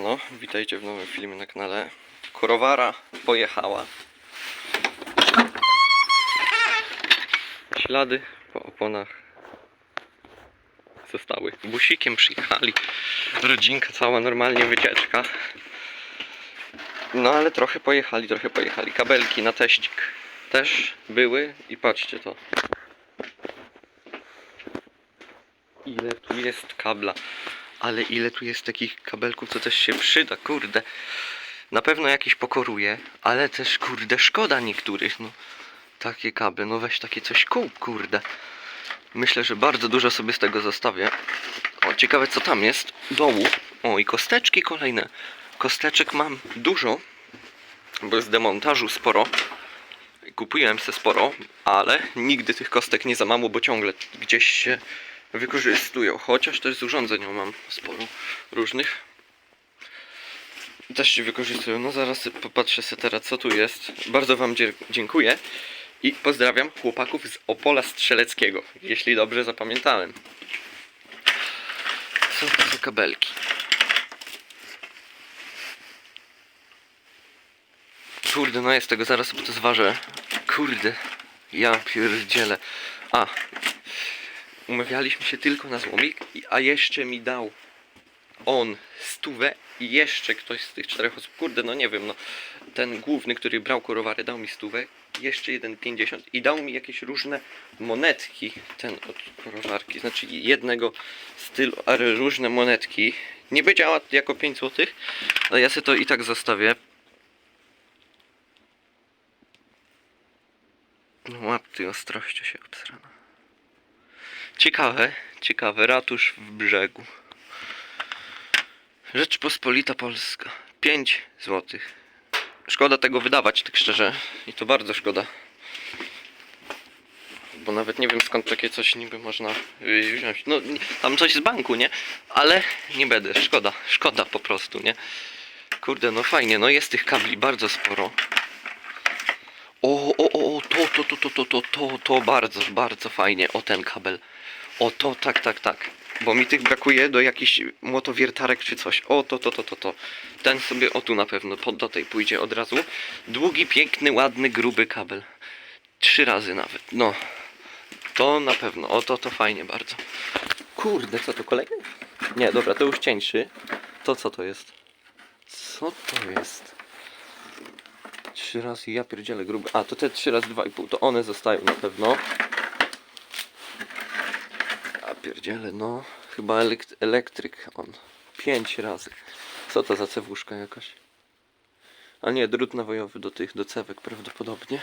No, witajcie w nowym filmie na kanale. Korowara pojechała. Ślady po oponach zostały. Busikiem przyjechali. Rodzinka cała, normalnie wycieczka. No ale trochę pojechali, trochę pojechali. Kabelki na teścik też były i patrzcie to. Ile tu jest kabla. Ale ile tu jest takich kabelków, co też się przyda, kurde. Na pewno jakiś pokoruje, ale też kurde szkoda niektórych, no. Takie kable, no weź takie coś kup, kurde. Myślę, że bardzo dużo sobie z tego zostawię. O, ciekawe co tam jest. Dołu. O, i kosteczki kolejne. Kosteczek mam dużo, bo z demontażu sporo. Kupiłem se sporo, ale nigdy tych kostek nie za mało, bo ciągle gdzieś się wykorzystują. Chociaż też z urządzeń mam sporo różnych. Też się wykorzystują. No zaraz popatrzę sobie teraz co tu jest. Bardzo Wam dziękuję. I pozdrawiam chłopaków z Opola Strzeleckiego, jeśli dobrze zapamiętałem. Co to za kabelki? Kurde, no jest tego, zaraz sobie to zważę. Kurde, ja pierdzielę. A, umawialiśmy się tylko na złomik, a jeszcze mi dał on stówę i jeszcze ktoś z tych czterech osób, kurde, no nie wiem, no ten główny, który brał korowary, dał mi stówę, jeszcze jeden 50 i dał mi jakieś różne monetki, ten od korowarki, znaczy jednego stylu, ale różne monetki. Niby działa jako 5 zł, ale ja sobie to i tak zostawię. No łap ty ostrością się obsrana. Ciekawe, ciekawe, ratusz w brzegu. Rzeczpospolita Polska. 5 złotych. Szkoda tego wydawać, tak szczerze. I to bardzo szkoda. Bo nawet nie wiem skąd takie coś niby można yy, wziąć. No, tam coś z banku, nie? Ale nie będę. Szkoda. Szkoda po prostu, nie? Kurde, no fajnie. No jest tych kabli bardzo sporo. O, to, to, to, to, to, to, bardzo, bardzo fajnie. O ten kabel. O to, tak, tak, tak. Bo mi tych brakuje do jakichś młotowiertarek czy coś. O, to, to, to, to, to. Ten sobie, o tu na pewno, pod, do tej pójdzie od razu. Długi, piękny, ładny, gruby kabel. Trzy razy nawet, no. To na pewno, o to, to fajnie bardzo. Kurde, co to kolejny? Nie, dobra, to już cieńszy. To co to jest? Co to jest? Trzy razy, ja pierdzielę gruby. A, to te trzy razy dwa i pół, to one zostają na pewno. A pierdziele, no. Chyba elekt elektryk on. Pięć razy. Co to za cewuszka jakaś? A nie, drut nawojowy do tych, do cewek prawdopodobnie.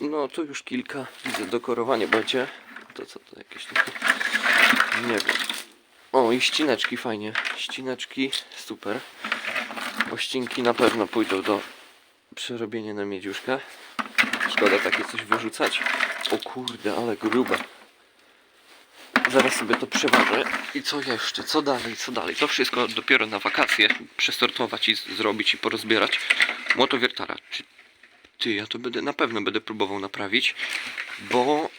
No, tu już kilka. Widzę, dokorowanie będzie. To co to jakieś takie? Nie wiem. O, i ścineczki fajnie. Ścineczki, super. Ościnki na pewno pójdą do przerobienia na miedziuszkę. Szkoda takie coś wyrzucać. O kurde, ale grube. Zaraz sobie to przeważę. I co jeszcze? Co dalej? Co dalej? To wszystko dopiero na wakacje przesortować i zrobić i porozbierać. Młotowiertara. Czy ty, ja to będę na pewno będę próbował naprawić, bo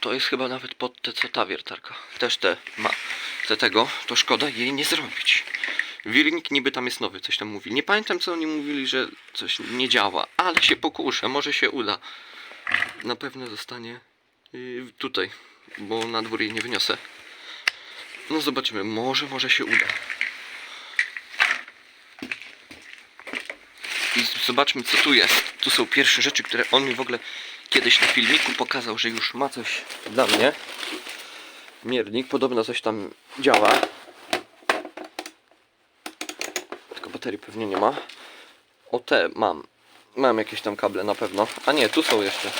to jest chyba nawet pod te co ta wiertarka. Też te ma. Te tego, to szkoda jej nie zrobić. Wirnik niby tam jest nowy, coś tam mówi. Nie pamiętam co oni mówili, że coś nie działa, ale się pokuszę, może się uda. Na pewno zostanie yy, tutaj, bo na dwór jej nie wyniosę. No zobaczymy, może, może się uda. I zobaczmy co tu jest. Tu są pierwsze rzeczy, które on mi w ogóle kiedyś na filmiku pokazał, że już ma coś dla mnie. Miernik, podobno coś tam działa. Tylko baterii pewnie nie ma. O te mam. Mam jakieś tam kable na pewno. A nie, tu są jeszcze.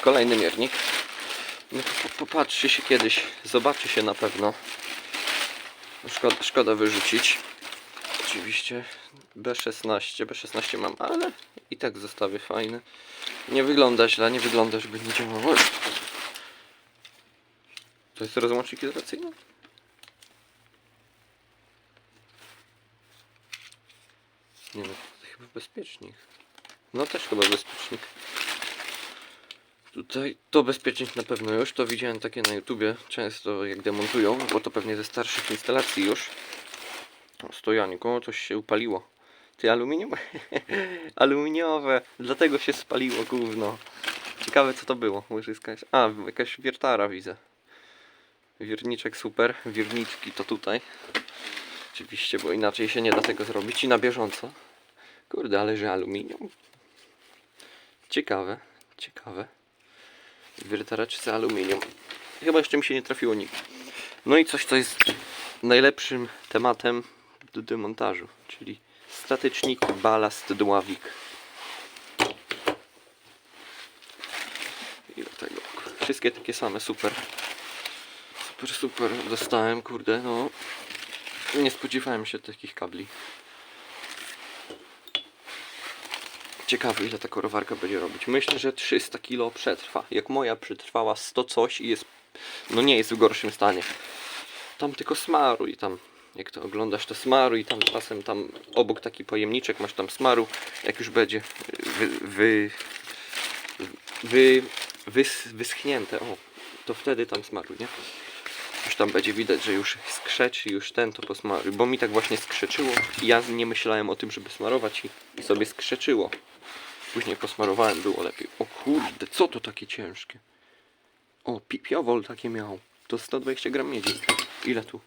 Kolejny miernik. No popatrzy się kiedyś. Zobaczy się na pewno. Szkoda, szkoda wyrzucić. Oczywiście B16, B16 mam, ale i tak zostawię fajne. Nie wygląda źle, nie wygląda, żeby nie działało. To jest rozłącznik izolacyjny? Nie no, to chyba bezpiecznik. No też chyba bezpiecznik. Tutaj to bezpiecznik na pewno już, to widziałem takie na YouTubie często jak demontują, bo to pewnie ze starszych instalacji już. O, Stojanik, o coś się upaliło. Ty aluminium? Aluminiowe, dlatego się spaliło gówno. Ciekawe co to było. Łyżyska jest. A, jakaś wiertara widzę. Wierniczek super. Wierniczki to tutaj. Oczywiście, bo inaczej się nie da tego zrobić i na bieżąco. Kurde, ale że aluminium. Ciekawe, ciekawe. Wiertareczce aluminium. Chyba jeszcze mi się nie trafiło nikt. No i coś, co jest najlepszym tematem do demontażu, czyli statycznik, balast, dławik. Ile tego? Wszystkie takie same, super. Super, super. Dostałem, kurde, no. Nie spodziewałem się takich kabli. Ciekawy ile ta korowarka będzie robić. Myślę, że 300 kg przetrwa. Jak moja przetrwała 100 coś i jest, no nie jest w gorszym stanie. Tam tylko smaru i tam, jak to oglądasz to smaru i tam czasem tam obok taki pojemniczek masz tam smaru. Jak już będzie wy, wy, wy, wys, wyschnięte, o, to wtedy tam smaru, nie? Już tam będzie widać, że już skrzeczy, już ten to posmaruj. Bo mi tak właśnie skrzeczyło i ja nie myślałem o tym, żeby smarować i, i sobie skrzeczyło. Później posmarowałem, było lepiej. O kurde, co to takie ciężkie? O, pi- piowol takie miał. To 120 gram miedzi. Ile tu?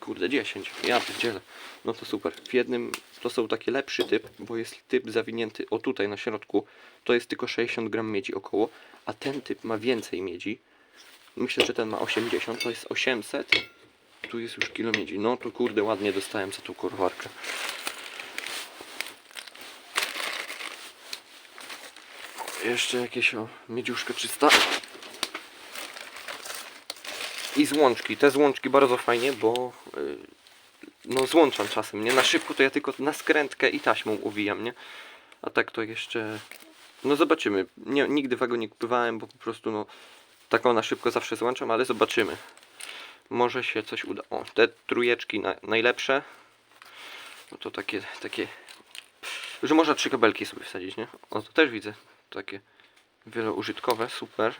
Kurde, 10. Ja pierdzielę. No to super. W jednym to są taki lepszy typ, bo jest typ zawinięty, o tutaj na środku, to jest tylko 60 gram miedzi około, a ten typ ma więcej miedzi. Myślę, że ten ma 80, to jest 800. Tu jest już kilo miedzi. No to kurde, ładnie dostałem za tą kurwarkę. Jeszcze jakieś o, miedziuszka czysta. I złączki. Te złączki bardzo fajnie, bo y, no złączam czasem, nie? Na szybko to ja tylko na skrętkę i taśmą uwijam, nie? A tak to jeszcze... No zobaczymy. Nie, nigdy wago nie kupowałem, bo po prostu no taką na szybko zawsze złączam, ale zobaczymy. Może się coś uda. O, te trójeczki na, najlepsze. No to takie, takie... Że można trzy kabelki sobie wsadzić, nie? O, to też widzę. Takie wieloużytkowe, super.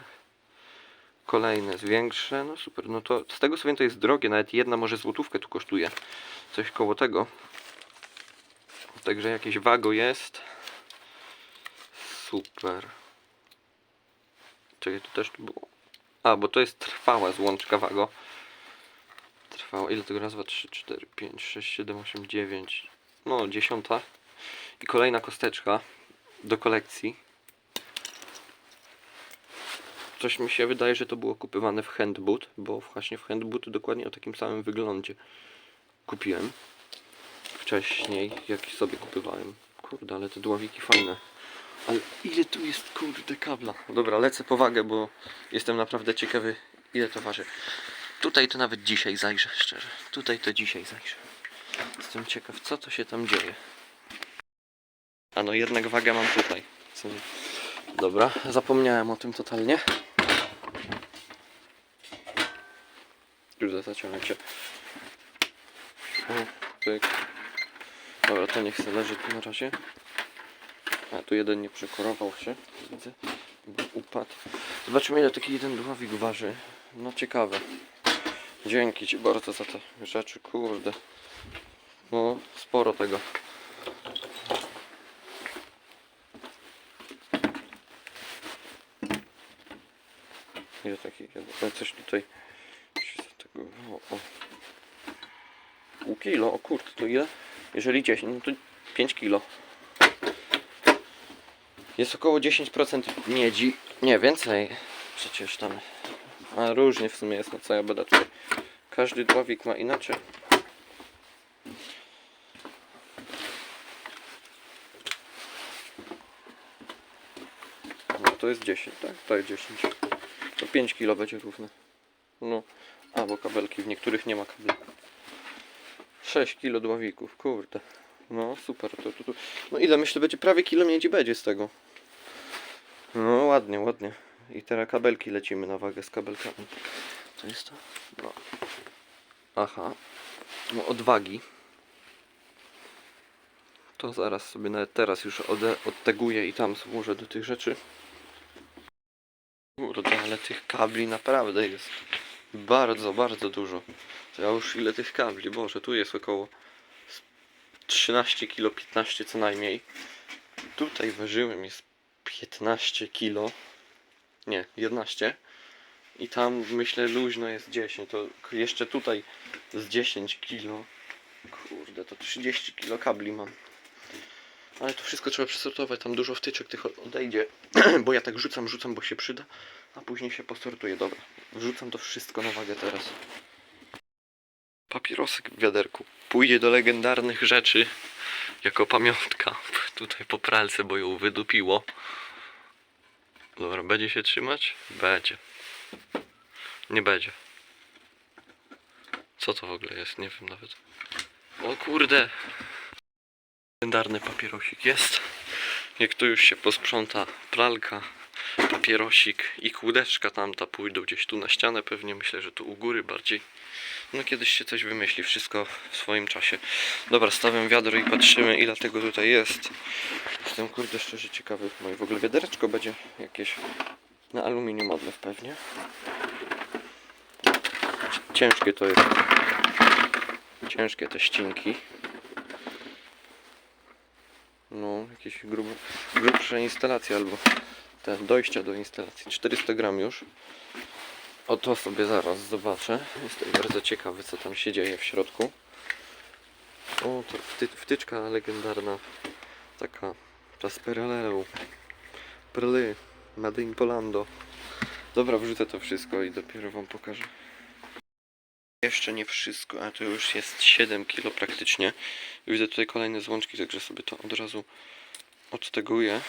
Kolejne jest większe, no super. No to z tego co wiem to jest drogie, nawet jedna może złotówkę tu kosztuje. Coś koło tego. Także jakieś wago jest. Super. Czekaj, tu też tu było. A, bo to jest trwała złączka wago. Trwała, ile tego raz, dwa, trzy, cztery, pięć, sześć, siedem, osiem, dziewięć. No, dziesiąta. I kolejna kosteczka do kolekcji. Coś mi się wydaje, że to było kupywane w Handboot, bo właśnie w Handboot dokładnie o takim samym wyglądzie kupiłem wcześniej, jak sobie kupywałem. Kurde, ale te dławiki fajne. Ale ile tu jest kurde kabla? Dobra, lecę po wagę, bo jestem naprawdę ciekawy ile to waży. Tutaj to nawet dzisiaj zajrzę, szczerze. Tutaj to dzisiaj zajrzę. Jestem ciekaw, co to się tam dzieje. A no jednak wagę mam tutaj. Dobra, zapomniałem o tym totalnie. Już zaciąłem cię. O, pyk. Dobra, to niech se leży tu na razie. A tu jeden nie przekorował się, widzę, upadł. Zobaczymy ile taki jeden dławik waży. No ciekawe. Dzięki Ci bardzo za te rzeczy, kurde. No, sporo tego. Ile takich jeden? Coś tutaj się tego. O, o. Pół kilo, o kurde, to ile? Jeżeli 10, no to 5 kilo. Jest około 10% miedzi. Nie, więcej. Przecież tam. A różnie w sumie jest, no co ja będę. Każdy dławik ma inaczej. No to jest 10, tak? To jest 10. To 5 kilo będzie równe. No. A, bo kabelki w niektórych nie ma kabli. 6 kilo dławików, kurde. No super, to, to, to. No ile myślę będzie? Prawie kilo miedzi będzie z tego. Ładnie, ładnie. I teraz kabelki lecimy na wagę z kabelkami. Co jest to? No. Aha. No odwagi. To zaraz sobie nawet teraz już odteguję i tam złożę do tych rzeczy. Kurde, ale tych kabli naprawdę jest Bardzo, bardzo dużo. To ja już ile tych kabli, boże, tu jest około 13 kilo, 15 co najmniej. Tutaj ważyłem jest 15 kilo. Nie, 11. I tam myślę luźno jest 10. To jeszcze tutaj z 10 kilo. Kurde, to 30 kilo kabli mam. Ale to wszystko trzeba przesortować, tam dużo wtyczek tych odejdzie. bo ja tak rzucam, rzucam, bo się przyda, a później się posortuje. Dobra, wrzucam to wszystko na wagę teraz. Papierosek w wiaderku. Pójdzie do legendarnych rzeczy jako pamiątka. Tutaj po pralce, bo ją wydupiło. Dobra, będzie się trzymać? Będzie. Nie będzie. Co to w ogóle jest? Nie wiem nawet. O kurde! Legendarny papierosik jest. Jak tu już się posprząta pralka, papierosik i kłódeczka tamta pójdą gdzieś tu na ścianę pewnie. Myślę, że tu u góry bardziej. No kiedyś się coś wymyśli, wszystko w swoim czasie. Dobra, stawiam wiadro i patrzymy ile tego tutaj jest. Jestem kurde szczerze ciekawy. I w ogóle wiadereczko będzie jakieś na aluminium odlew pewnie. Ciężkie to jest. Ciężkie te ścinki. No, jakieś grube, grubsze instalacje albo te dojścia do instalacji. 400 gram już. O to sobie zaraz zobaczę. Jestem bardzo ciekawy co tam się dzieje w środku. O, to wty, wtyczka legendarna. Taka Tasperaleu. Perly. Made in Polando. Dobra, wrzucę to wszystko i dopiero wam pokażę. Jeszcze nie wszystko, a to już jest 7 kg praktycznie. Widzę tutaj kolejne złączki, także sobie to od razu odteguję.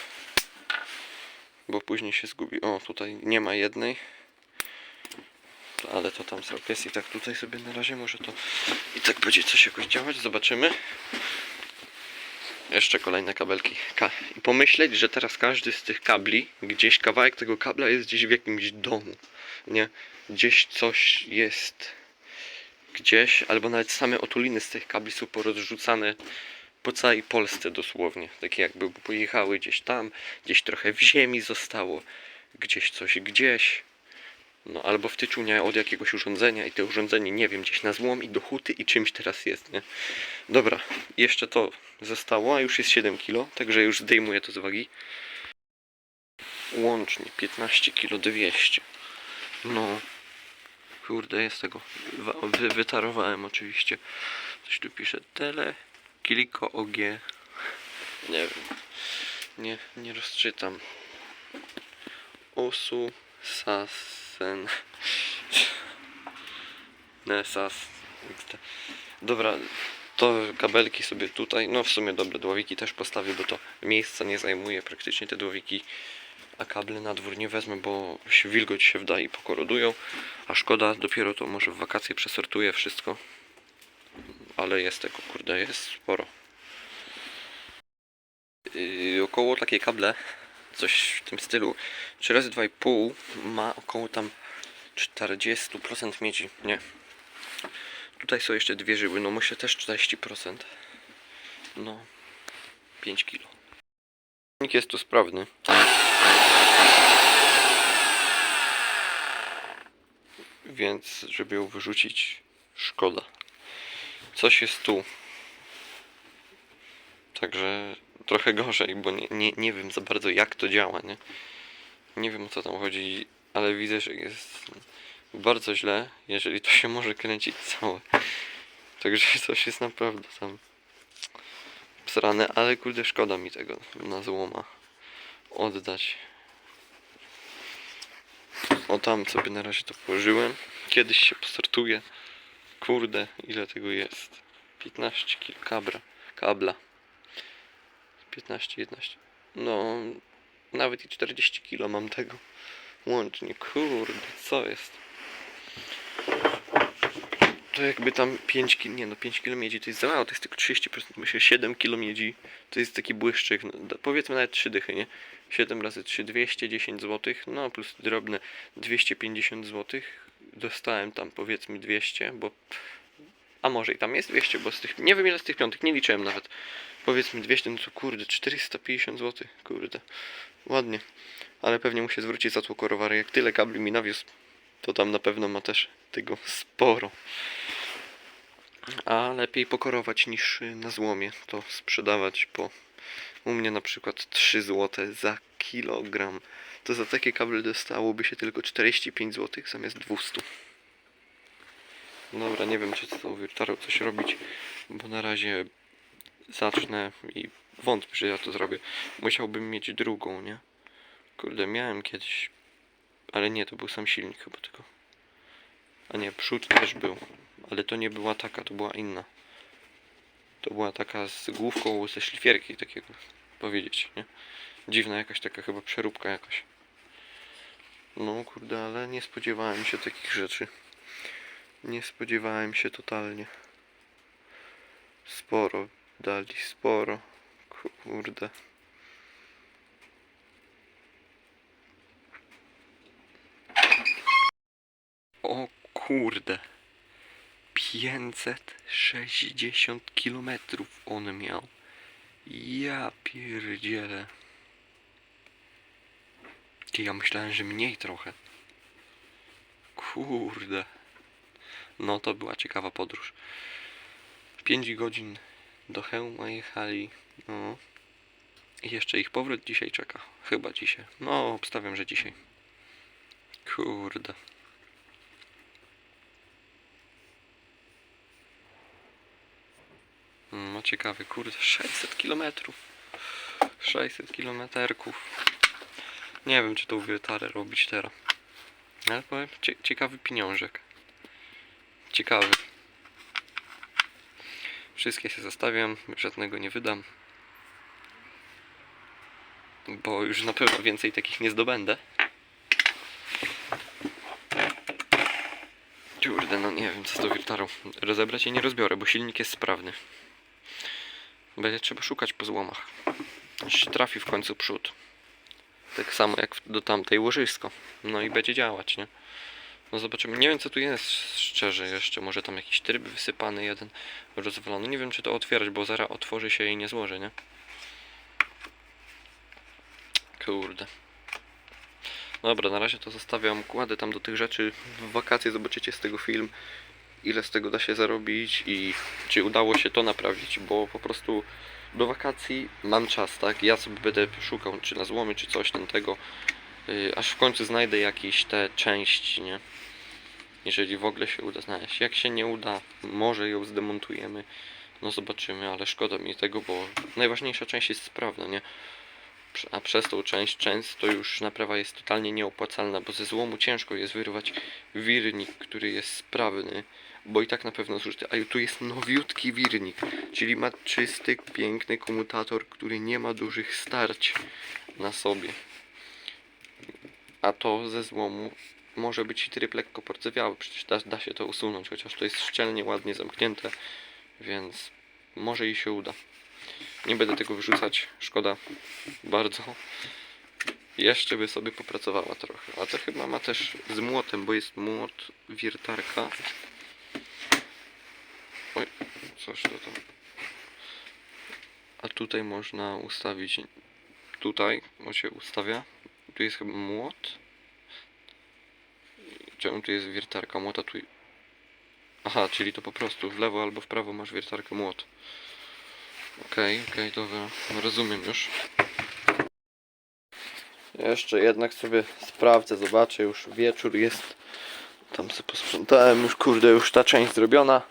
Bo później się zgubi. O, tutaj nie ma jednej. Ale to tam cały jest i tak tutaj sobie na razie może to i tak będzie coś jakoś działać, zobaczymy. Jeszcze kolejne kabelki. Ka I pomyśleć, że teraz każdy z tych kabli, gdzieś kawałek tego kabla jest gdzieś w jakimś domu. Nie? Gdzieś coś jest gdzieś, albo nawet same otuliny z tych kabli są porozrzucane po całej Polsce dosłownie. Takie jakby pojechały gdzieś tam, gdzieś trochę w ziemi zostało, gdzieś coś gdzieś. No albo wtyczunia od jakiegoś urządzenia i to urządzenie, nie wiem, gdzieś na złom i do huty i czymś teraz jest, nie? Dobra, jeszcze to zostało, a już jest 7 kg, także już zdejmuję to z wagi. Łącznie 15 kg 200. No, kurde, jest tego. Wy, wytarowałem oczywiście. Coś tu pisze tele, kiliko OG. Nie wiem. Nie, nie rozczytam. Osu, sasen. Nesas. XD. Dobra, to kabelki sobie tutaj, no w sumie dobre dłowiki też postawię, bo to miejsca nie zajmuje praktycznie te dłowiki, a kable na dwór nie wezmę, bo się wilgoć się wda i pokorodują, a szkoda, dopiero to może w wakacje przesortuję wszystko, ale jest tego, kurde, jest sporo. Yy, około takie kable, coś w tym stylu, 3 razy 2,5 ma około tam 40% miedzi, nie? Tutaj są jeszcze dwie żyły, no myślę też 40%. No, 5 kg. Silnik jest tu sprawny. Więc, żeby ją wyrzucić, szkoda. Coś jest tu. Także trochę gorzej, bo nie, nie, nie wiem za bardzo jak to działa, nie? Nie wiem o co tam chodzi, ale widzę, że jest bardzo źle, jeżeli to się może kręcić całe. Także coś jest naprawdę tam psrane, ale kurde szkoda mi tego na złoma oddać. O tam sobie na razie to położyłem. Kiedyś się postartuję. Kurde, ile tego jest? 15 kg kabra, kabla. 15, 11. No, nawet i 40 kg mam tego. Łącznie, kurde, co jest? To jakby tam 5 kg, nie no 5 kg miedzi to jest za mało, to jest tylko 30%, myślę 7 kg miedzi to jest taki błyszczyk, no, powiedzmy nawet 3 dychy, nie? 7 razy 3, 210 zł, no plus drobne 250 zł, dostałem tam powiedzmy 200, bo a może i tam jest 200, bo z tych, nie wiem ile z tych piątek, nie liczyłem nawet, powiedzmy 200, no to kurde, 450 zł, kurde, ładnie, ale pewnie muszę zwrócić za tą korowary, jak tyle kabli mi nawiózł, to tam na pewno ma też tego sporo. A lepiej pokorować niż na złomie. To sprzedawać po u mnie na przykład 3 zł za kilogram. To za takie kable dostałoby się tylko 45 zł zamiast 200. Dobra, nie wiem czy z tą wiertarą coś robić, bo na razie zacznę i wątpię, że ja to zrobię. Musiałbym mieć drugą, nie? Kurde, miałem kiedyś, ale nie, to był sam silnik chyba tylko. A nie, przód też był, ale to nie była taka, to była inna. To była taka z główką ze szlifierki, takiego powiedzieć, nie? Dziwna jakaś taka chyba przeróbka jakaś. No kurde, ale nie spodziewałem się takich rzeczy. Nie spodziewałem się totalnie. Sporo dali, sporo. Kurde. O kurde. 560 kilometrów on miał. Ja pierdzielę. Ja myślałem, że mniej trochę. Kurde. No to była ciekawa podróż. 5 godzin do Chełma jechali. No. I jeszcze ich powrót dzisiaj czeka. Chyba dzisiaj. No, obstawiam, że dzisiaj. Kurde. No ciekawy, kurde, 600 kilometrów. 600 kilometerków. Nie wiem, czy tą wiertarę robić teraz. Ale powiem, cie ciekawy pieniążek. Ciekawy. Wszystkie się zostawiam, żadnego nie wydam. Bo już na pewno więcej takich nie zdobędę. Kurde, no nie wiem co z tą wiertarą. Rozebrać jej nie rozbiorę, bo silnik jest sprawny. Będzie trzeba szukać po złomach. Aż trafi w końcu przód. Tak samo jak do tamtej łożysko. No i będzie działać, nie? No zobaczymy. Nie wiem co tu jest szczerze jeszcze. Może tam jakiś tryb wysypany jeden rozwalony. Nie wiem czy to otwierać, bo zaraz otworzy się i nie złoży, nie? Kurde. Dobra, na razie to zostawiam. Kładę tam do tych rzeczy. W wakacje zobaczycie z tego film ile z tego da się zarobić i czy udało się to naprawić, bo po prostu do wakacji mam czas, tak? Ja sobie będę szukał czy na złomy, czy coś ten tego, yy, aż w końcu znajdę jakieś te części, nie? Jeżeli w ogóle się uda znaleźć. Jak się nie uda, może ją zdemontujemy. No zobaczymy, ale szkoda mi tego, bo najważniejsza część jest sprawna, nie? A przez tą część często już naprawa jest totalnie nieopłacalna, bo ze złomu ciężko jest wyrwać wirnik, który jest sprawny, bo i tak na pewno zużyty. A tu jest nowiutki wirnik, czyli ma czysty, piękny komutator, który nie ma dużych starć na sobie. A to ze złomu może być i tryb lekko porcewiały, przecież da, da się to usunąć, chociaż to jest szczelnie, ładnie zamknięte, więc może i się uda. Nie będę tego wyrzucać, szkoda bardzo. Jeszcze by sobie popracowała trochę. A to chyba ma też z młotem, bo jest młot, wiertarka. Oj, coś to tam. A tutaj można ustawić. Tutaj, bo się ustawia. Tu jest chyba młot. Czemu tu jest wiertarka młota? Tu. Aha, czyli to po prostu w lewo albo w prawo masz wiertarkę młot. Okej, okej, dobra. Rozumiem już. Jeszcze jednak sobie sprawdzę, zobaczę, już wieczór jest. Tam sobie posprzątałem, już kurde, już ta część zrobiona.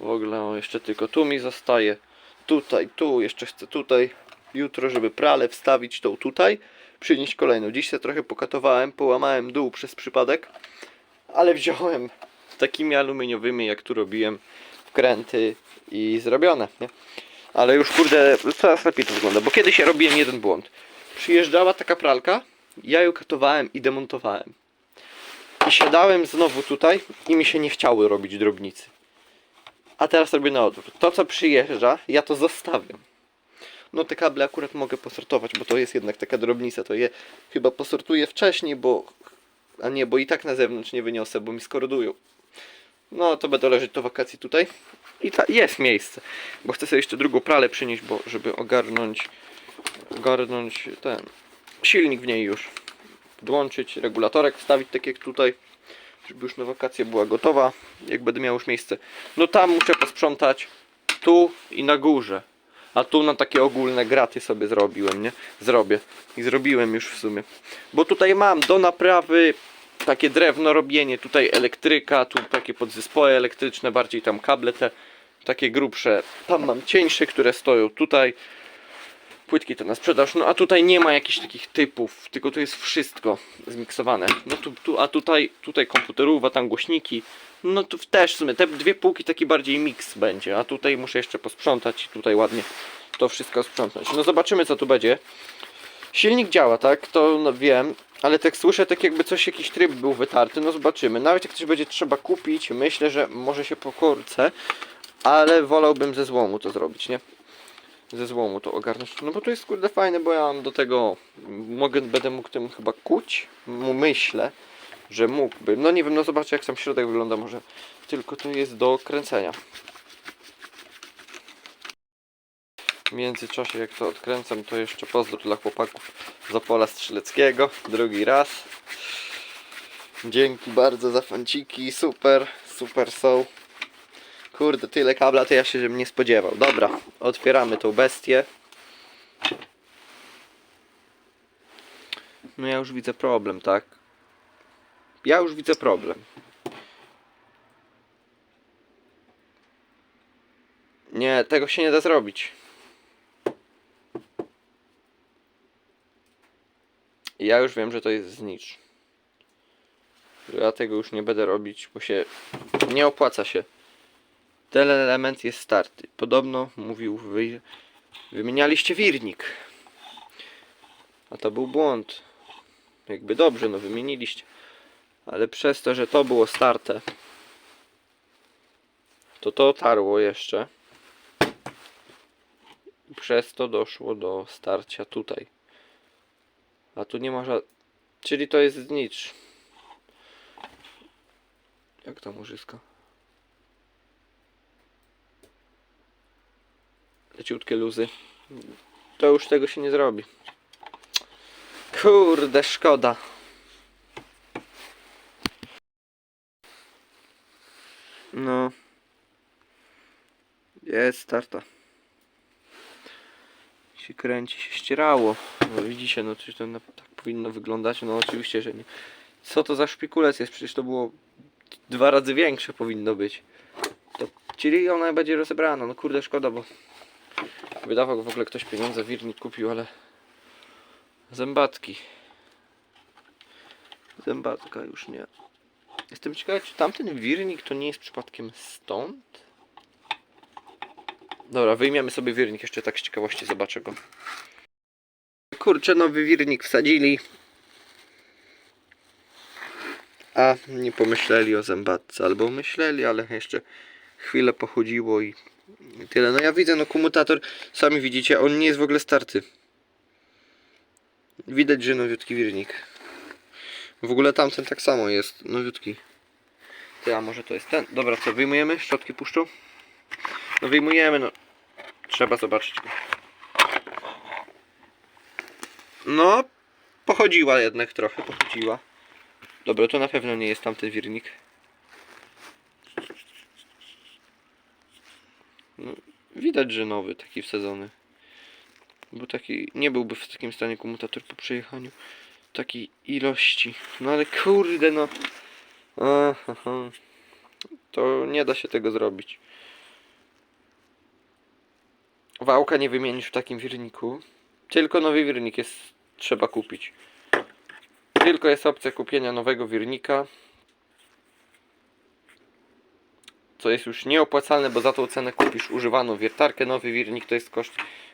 W ogóle o, jeszcze tylko tu mi zostaje. Tutaj, tu, jeszcze chcę tutaj. Jutro, żeby pralę wstawić tą tutaj. Przynieść kolejną. Dziś się trochę pokatowałem, połamałem dół przez przypadek. Ale wziąłem takimi aluminiowymi, jak tu robiłem, wkręty i zrobione, nie? Ale już kurde, coraz lepiej to wygląda, bo kiedyś ja robiłem jeden błąd. Przyjeżdżała taka pralka, ja ją katowałem i demontowałem. I siadałem znowu tutaj i mi się nie chciały robić drobnicy. A teraz robię na odwrót. To co przyjeżdża, ja to zostawiam. No te kable akurat mogę posortować, bo to jest jednak taka drobnica, to je chyba posortuję wcześniej, bo... A nie, bo i tak na zewnątrz nie wyniosę, bo mi skorodują. No to będę leżeć do wakacji tutaj. I ta, jest miejsce. Bo chcę sobie jeszcze drugą pralę przynieść, bo żeby ogarnąć ogarnąć ten silnik w niej już. Podłączyć regulatorek, wstawić tak jak tutaj. żeby już na wakacje była gotowa, jak będę miał już miejsce. No tam muszę posprzątać, tu i na górze. A tu na takie ogólne graty sobie zrobiłem, nie? Zrobię. I zrobiłem już w sumie. Bo tutaj mam do naprawy takie drewno robienie, tutaj elektryka, tu takie podzespoły elektryczne, bardziej tam kable te takie grubsze. Tam mam cieńsze, które stoją tutaj. Płytki to na sprzedaż, no a tutaj nie ma jakichś takich typów, tylko tu jest wszystko zmiksowane. No tu, tu a tutaj, tutaj komputerowa, tam głośniki. No tu też w sumie te dwie półki taki bardziej miks będzie, a tutaj muszę jeszcze posprzątać i tutaj ładnie to wszystko sprzątnąć. No zobaczymy co tu będzie. Silnik działa, tak? To no, wiem, ale tak słyszę tak jakby coś, jakiś tryb był wytarty, no zobaczymy. Nawet jak coś będzie trzeba kupić, myślę, że może się pokorcę, ale wolałbym ze złomu to zrobić, nie? Ze złomu to ogarnąć. No bo to jest kurde fajne, bo ja mam do tego, mogę, będę mógł tym chyba kuć, myślę, że mógłbym. No nie wiem, no zobaczę jak sam środek wygląda, może tylko to jest do kręcenia. W międzyczasie jak to odkręcam, to jeszcze pozdro dla chłopaków z Opola Strzeleckiego, drugi raz. Dzięki bardzo za fanciki, super, super są. Kurde, tyle kabla to ja się żebym nie spodziewał. Dobra, otwieramy tą bestię. No ja już widzę problem, tak? Ja już widzę problem. Nie, tego się nie da zrobić. Ja już wiem, że to jest znicz. Ja tego już nie będę robić, bo się nie opłaca się. Ten element jest starty. Podobno mówił wy... wymienialiście wirnik. A to był błąd. Jakby dobrze, no wymieniliście. Ale przez to, że to było starte, to to tarło jeszcze. Przez to doszło do starcia tutaj. A tu nie ma ża... Czyli to jest znicz. Jak tam łożyska? Leciutkie luzy. To już tego się nie zrobi. Kurde, szkoda. No. Jest starta. Się kręci, się ścierało. No widzicie, no czy to na, tak powinno wyglądać? No oczywiście, że nie. Co to za szpikulec jest? Przecież to było dwa razy większe powinno być. To, czyli ona będzie rozebrana. No kurde, szkoda, bo wydawał w ogóle ktoś pieniądze, wirnik kupił, ale zębatki. Zębatka już nie. Jestem ciekawy, czy tamten wirnik to nie jest przypadkiem stąd? Dobra, wyjmiemy sobie wirnik, jeszcze tak z ciekawości zobaczę go. Kurczę, nowy wirnik wsadzili. A nie pomyśleli o zębatce, albo myśleli, ale jeszcze chwilę pochodziło i tyle. No ja widzę, no komutator, sami widzicie, on nie jest w ogóle starty. Widać, że nowiutki wirnik. W ogóle tamten tak samo jest, nowiutki. Ty, a może to jest ten? Dobra, co, wyjmujemy? Szczotki puszczą? No wyjmujemy, no. Trzeba zobaczyć. No, pochodziła jednak trochę, pochodziła. Dobra, to na pewno nie jest tamten wirnik. No, widać, że nowy, taki wsadzony. Bo taki, nie byłby w takim stanie komutator po przejechaniu takiej ilości. No ale kurde, no. Aha. To nie da się tego zrobić. Wałka nie wymienisz w takim wirniku. Tylko nowy wirnik jest trzeba kupić. Tylko jest opcja kupienia nowego wirnika. Co jest już nieopłacalne, bo za tą cenę kupisz używaną wiertarkę. Nowy wirnik to jest koszt,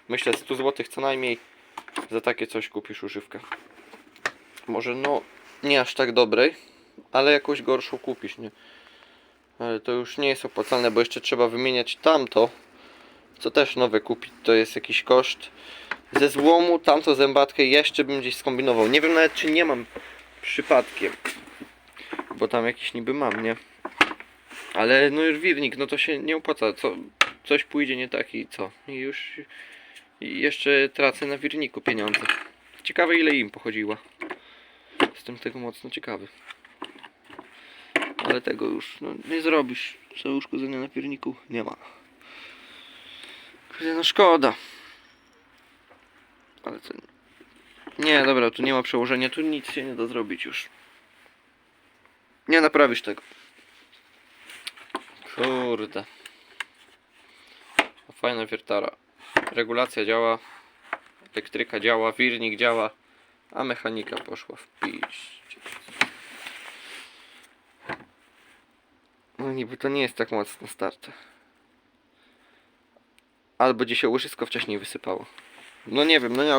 myślę, 100 zł co najmniej. Za takie coś kupisz używkę. Może no, nie aż tak dobrej, ale jakąś gorszą kupisz, nie? Ale to już nie jest opłacalne, bo jeszcze trzeba wymieniać tamto, co też nowe kupić. To jest jakiś koszt. Ze złomu tamto zębatkę jeszcze bym gdzieś skombinował. Nie wiem nawet czy nie mam przypadkiem. Bo tam jakiś niby mam, nie? Ale no już wirnik, no to się nie opłaca. Co, coś pójdzie nie tak i co? I już i jeszcze tracę na wirniku pieniądze. Ciekawe ile im pochodziła. Jestem tego mocno ciekawy. ale tego już no, nie zrobisz. Co uszkodzenia na pierniku? Nie ma. No szkoda. Ale to... Nie, dobra, tu nie ma przełożenia, tu nic się nie da zrobić już. Nie naprawisz tego. Kurde. Fajna wiertara. Regulacja działa, elektryka działa, wirnik działa, a mechanika poszła w piść. No niby to nie jest tak mocno starte. Albo gdzieś się łożysko wcześniej wysypało. No nie wiem, no nie.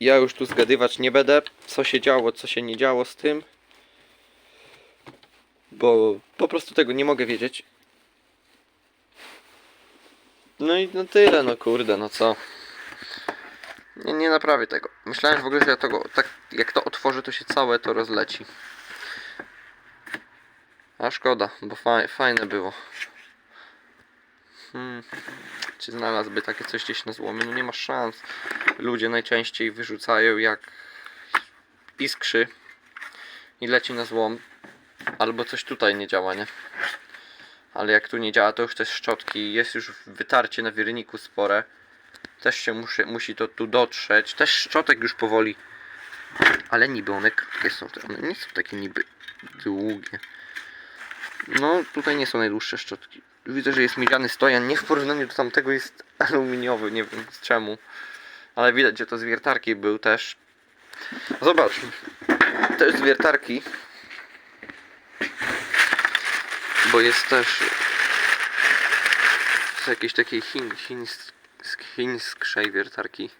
Ja już tu zgadywać nie będę, co się działo, co się nie działo z tym. Bo po prostu tego nie mogę wiedzieć. No i no tyle, no kurde, no co. Nie, nie naprawię tego. Myślałem w ogóle, że ja tego, tak jak to otworzę, to się całe to rozleci. A szkoda, bo faj, fajne było. Hmm. Czy znalazłby takie coś gdzieś na złomie? No nie ma szans. Ludzie najczęściej wyrzucają jak iskrzy i leci na złom. Albo coś tutaj nie działa, nie? Ale jak tu nie działa, to już te szczotki, jest już wytarcie na wirniku spore. Też się musi, musi to tu dotrzeć. Też szczotek już powoli. Ale niby one krótkie są. One nie są takie niby długie. No, tutaj nie są najdłuższe szczotki. Widzę, że jest miedziany stojan. Nie w porównaniu do tamtego jest aluminiowy. Nie wiem z czemu. Ale widać, że to z wiertarki był też. Zobaczmy. Też z wiertarki. Bo jest też z jakiejś takiej chin, chińs, chińskrzej wiertarki.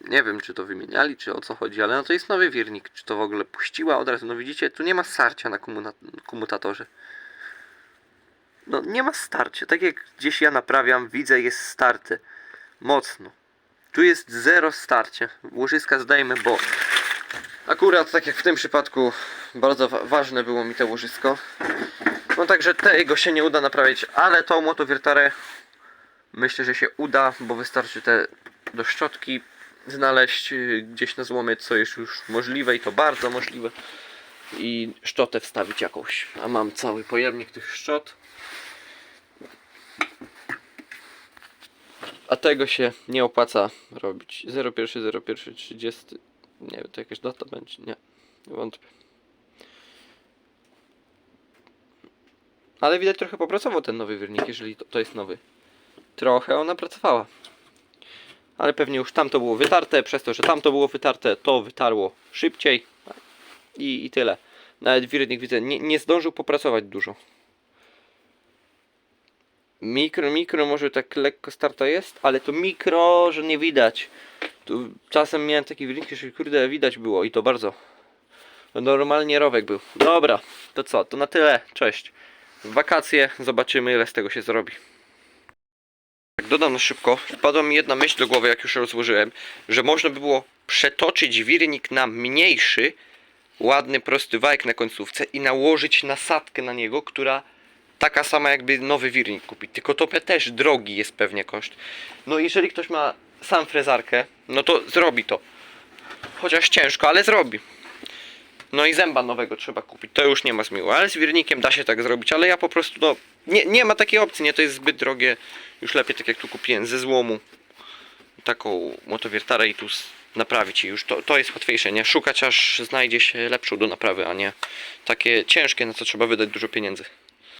Nie wiem, czy to wymieniali, czy o co chodzi, ale no to jest nowy wirnik. Czy to w ogóle puściła od razu? No widzicie, tu nie ma starcia na komutatorze. No nie ma starcia. Tak jak gdzieś ja naprawiam, widzę, jest starty. Mocno. Tu jest zero starcie. Łożyska zdajmy, bo Akurat tak jak w tym przypadku bardzo wa- ważne było mi to łożysko. No także tego się nie uda naprawić, ale tą motowiertarę myślę, że się uda, bo wystarczy te do szczotki znaleźć y, gdzieś na złomie, co jest już możliwe i to bardzo możliwe. I szczotę wstawić jakąś. A mam cały pojemnik tych szczot. A tego się nie opłaca robić. 01, 01, 30. Nie wiem, to jakaś data będzie. Nie, wątpię. Ale widać trochę popracował ten nowy wirnik, jeżeli to, to jest nowy. Trochę ona pracowała. Ale pewnie już tamto było wytarte, przez to, że tamto było wytarte, to wytarło szybciej. I, i tyle. Nawet wirnik widzę, nie, nie zdążył popracować dużo. Mikro, mikro może tak lekko starta jest, ale to mikro, że nie widać. Tu czasem miałem taki wirnik, że kurde widać było i to bardzo. Normalnie rowek był. Dobra, to co? To na tyle. Cześć. W wakacje zobaczymy ile z tego się zrobi. Tak dodam na szybko, wpadła mi jedna myśl do głowy, jak już rozłożyłem, że można by było przetoczyć wirnik na mniejszy, ładny, prosty wajek na końcówce i nałożyć nasadkę na niego, która taka sama jakby nowy wirnik kupić. Tylko to też drogi jest pewnie koszt. No jeżeli ktoś ma sam frezarkę, no to zrobi to. Chociaż ciężko, ale zrobi. No i zęba nowego trzeba kupić. To już nie ma zmiłu, ale z wirnikiem da się tak zrobić, ale ja po prostu no nie, nie ma takiej opcji, nie to jest zbyt drogie. Już lepiej tak jak tu kupiłem ze złomu taką motowiertarę i tu naprawić i już to, to jest łatwiejsze, nie? Szukać aż znajdzie się lepszą do naprawy, a nie takie ciężkie, na co trzeba wydać dużo pieniędzy.